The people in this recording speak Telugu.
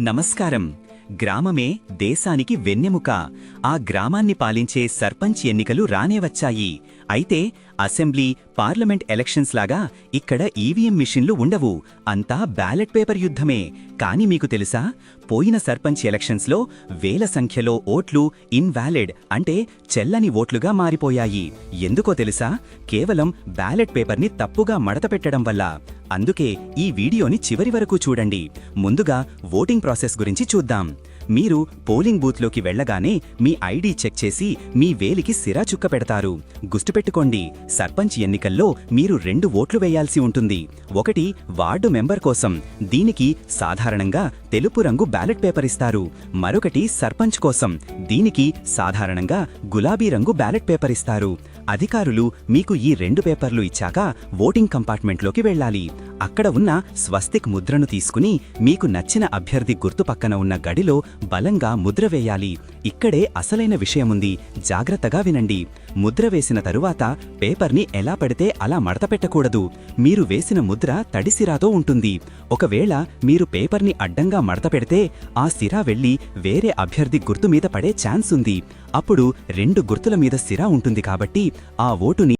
నమస్కారం. గ్రామమే దేశానికి వెన్నెముక. ఆ గ్రామాన్ని పాలించే సర్పంచ్ ఎన్నికలు రానే వచ్చాయి. అయితే అసెంబ్లీ పార్లమెంట్ ఎలక్షన్స్ లాగా ఇక్కడ ఈవీఎం మిషన్లు ఉండవు. అంతా బ్యాలెట్ పేపర్ యుద్ధమే. కానీ మీకు తెలుసా? పోయిన సర్పంచ్ ఎలక్షన్స్లో వేల సంఖ్యలో ఓట్లు ఇన్వాలిడ్ అంటే చెల్లని ఓట్లుగా మారిపోయాయి. ఎందుకో తెలుసా? కేవలం బ్యాలెట్ పేపర్ని తప్పుగా మడతపెట్టడం వల్ల. అందుకే ఈ వీడియోని చివరి వరకు చూడండి. ముందుగా ఓటింగ్ ప్రాసెస్ గురించి చూద్దాం. మీరు పోలింగ్ బూత్లోకి వెళ్ళగానే మీ ఐడి చెక్ చేసి మీ వేలికి సిరా చుక్క పెడతారు. గుర్తుపెట్టుకోండి సర్పంచ్ ఎన్నికల్లో మీరు రెండు ఓట్లు వేయాల్సి ఉంటుంది. ఒకటి వార్డు మెంబర్ కోసం దీనికి సాధారణంగా తెలుపు రంగు బ్యాలెట్ పేపర్ ఇస్తారు. మరొకటి సర్పంచ్ కోసం దీనికి సాధారణంగా గులాబీ రంగు బ్యాలెట్ పేపర్ ఇస్తారు. అధికారులు మీకు ఈ రెండు పేపర్లు ఇచ్చాక ఓటింగ్ కంపార్ట్మెంట్లోకి వెళ్ళాలి. అక్కడ ఉన్న స్వస్తిక్ ముద్రను తీసుకుని మీకు నచ్చిన అభ్యర్థి గుర్తు పక్కన ఉన్న గడిలో బలంగా ముద్ర వేయాలి. ఇక్కడే అసలైన విషయముంది. జాగ్రత్తగా వినండి. ముద్ర వేసిన తరువాత పేపర్ని ఎలా పడితే అలా మడత పెట్టకూడదు. మీరు వేసిన ముద్ర తడిసిరాతో ఉంటుంది. ఒకవేళ మీరు పేపర్ని అడ్డంగా మడత పెడితే ఆ సిరా వెళ్ళి వేరే అభ్యర్థి గుర్తు మీద పడే ఛాన్స్ ఉంది. అప్పుడు రెండు గుర్తుల మీద సిరా ఉంటుంది కాబట్టి ఆ ఓటుని